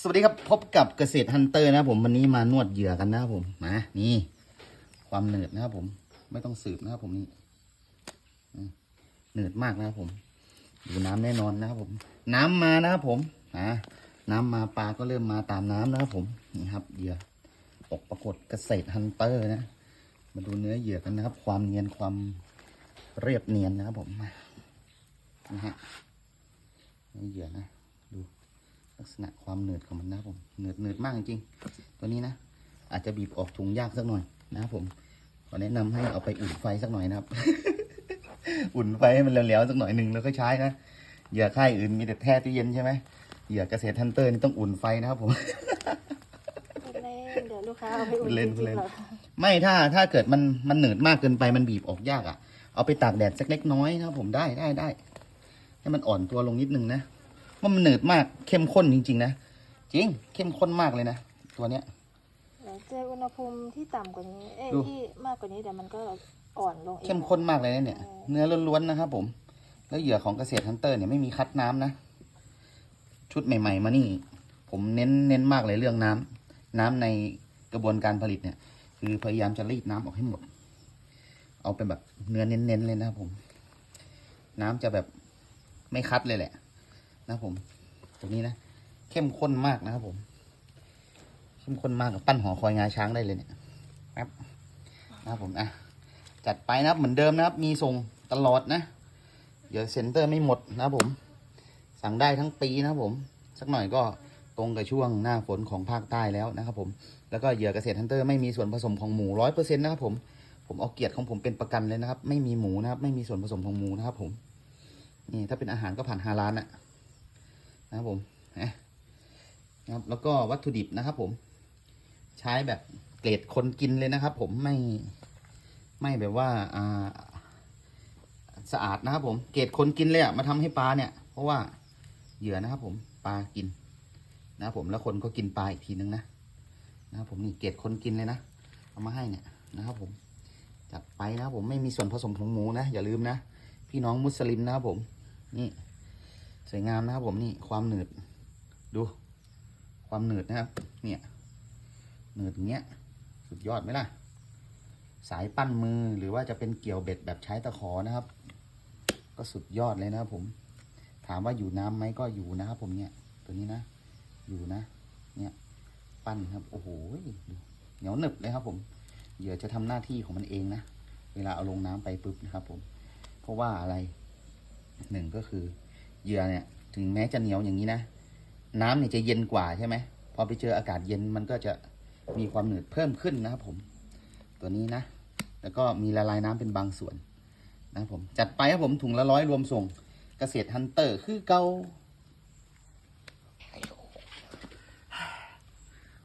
สวัสดีครับพบกับเกษตรฮันเตอร์นะผมวันนี้มานวดเหยื่อกันนะครับผมมานี่ ความหนืดนะครับผม ไม่ต้องสืบนะครับผมนี่อืมหนืดมากนะครับผมอยู่น้ำแน่นอนนะครับผม น้ำมานะครับผมอ่าน้ำมาปลาก็เริ่มมาตามน้ำนะครับผมนี่ครับเหยื่อตกปรากฏเกษตรฮันเตอร์นะ มาดูเนื้อเหยื่อกันนะครับ ความเนียนความเรียบเนียนนะครับผมนะฮะเหยื่อนะดู ลักษณะความเหนืดของมันนะครับผมเหนืดเหนืดมากจริงๆตัวนี้นะ อาจจะบีบออกถุงยากสักหน่อยนะครับผมขอแนะนำให้เอาไปอุ่นไฟสักหน่อยนะครับ อุ่นไฟให้มันเหลวๆสักหน่อยหนึ่งแล้วก็ใช้นะเหยื่อค่ายอื่นมีแต่แท่ตู้เย็นใช่ไหมเหยื่อเกษตรทันเตอร์นี่ต้องอุ่นไฟนะครับผมพูดเล่นเดี๋ยวลูกค้าเอาไปอุ่นพูดเล่นจพูดริเล่งนๆเหรอไม่ถ้าถ้าเกิดมันมันเหนืดมากเกินไปมันบีบออกยากอะ่ะเอาไปตากแดดสักเล็กน้อยนะครับผมได้ได้ได้ให้มันอ่อนตัวลงนิดนึงนะ ว่ามันเหนืดมากเข้มข้นจริง ๆ นะจริงเข้มข้นมากเลยนะตัวเนี้ยเดี๋ยวเจออุณหภูมิที่ต่ำกว่านี้เอ้ยดูที่มากกว่านี้เดี๋ยวมันก็อ่อนลงเองเข้มข้นมากเลยนะเนี่ย เนื้อล้วนๆนะครับผม แล้วเหยื่อของเกษตรฮันเตอร์เนี่ยไม่มีคัดน้ำนะ ชุดใหม่ ๆ มานี่ ผมเน้นเน้นมากเลยเรื่องน้ำน้ำในกระบวนการผลิตเนี่ย คือพยายามจะรีดน้ำออกให้หมด เอาเป็นแบบเนื้อเน้นๆเลยนะครับผม น้ำจะแบบไม่คัดเลยแหละ นะครับผมตรงนี้นะ เข้มข้นมากนะครับผม เข้มข้นมากกับปั้นหอคอยงาช้างได้เลยเนี่ยครับนะครับผมอะจัดไปนะครับเหมือนเดิมนะครับ มีส่งตลอดนะ เดี๋ยวเซ็นเตอร์ไม่หมดนะครับผม สั่งได้ทั้งปีนะครับผม สักหน่อยก็ตรงกับช่วงหน้าฝนของภาคใต้แล้วนะครับผม แล้วก็เหยื่อเกษตรฮันเตอร์ไม่มีส่วนผสมของหมูร้อยเปอร์เซ็นต์นะครับผม ผมเอาเกียรติของผมเป็นประกันเลยนะครับ ไม่มีหมูนะครับ ไม่มีส่วนผสมของหมูนะครับผม นี่ถ้าเป็นอาหารก็ผ่านฮาลานอะ นะครับผมนะครับแล้วก็วัตถุดิบนะครับ ผม ใช้แบบเกรดคนกินเลยนะครับ ผมไม่ไม่แบบว่าอ่าสะอาดนะครับผมเกรดคนกินเลยอะมาทำให้ปลาเนี่ย เพราะว่าเหยื่อนะครับ ผมปลากินนะครับผมแล้วคนก็กินปลาอีกทีนึงนะนะครับผมนี่เกรดคนกินเลยนะเอามาให้เนี่ยนะครับ ผมจัดไปนะครับผมไม่มีส่วนผสมของหมูนะอย่าลืมนะพี่น้องมุสลิมนะครับผมนี่ สวยงามนะครับผมนี่ความหนืด ดู ความหนืดนะครับ เนี่ยหนืดอย่างเงี้ย สุดยอดไหมล่ะ สายปั้นมือหรือว่าจะเป็นเกี่ยวเบ็ดแบบใช้ตะขอนะครับ ก็สุดยอดเลยนะครับผม ถามว่าอยู่น้ำไหมก็อยู่นะครับผมเนี่ย ตัวนี้นะ อยู่นะ เนี่ย ปั้นครับ โอ้โหเหนียวหนึบเลยครับ ผมเหยื่อจะทำหน้าที่ของมันเองนะ เวลาเอาลงน้ำไปปุ๊บนะครับ ผม เพราะว่าอะไรหนึ่งก็คือ เหยื่อเนี่ย ถึงแม้จะเหนียวอย่างนี้นะ น้ำเนี่ยจะเย็นกว่าใช่ไหมพอไปเจออากาศเย็นมันก็จะมีความหนืดเพิ่มขึ้นนะครับผม ตัวนี้นะ แล้วก็มีละลายน้ำเป็นบางส่วนนะครับผม จัดไปครับผมถุงละร้อยรวมส่งเกษตรฮันเตอร์คือเกา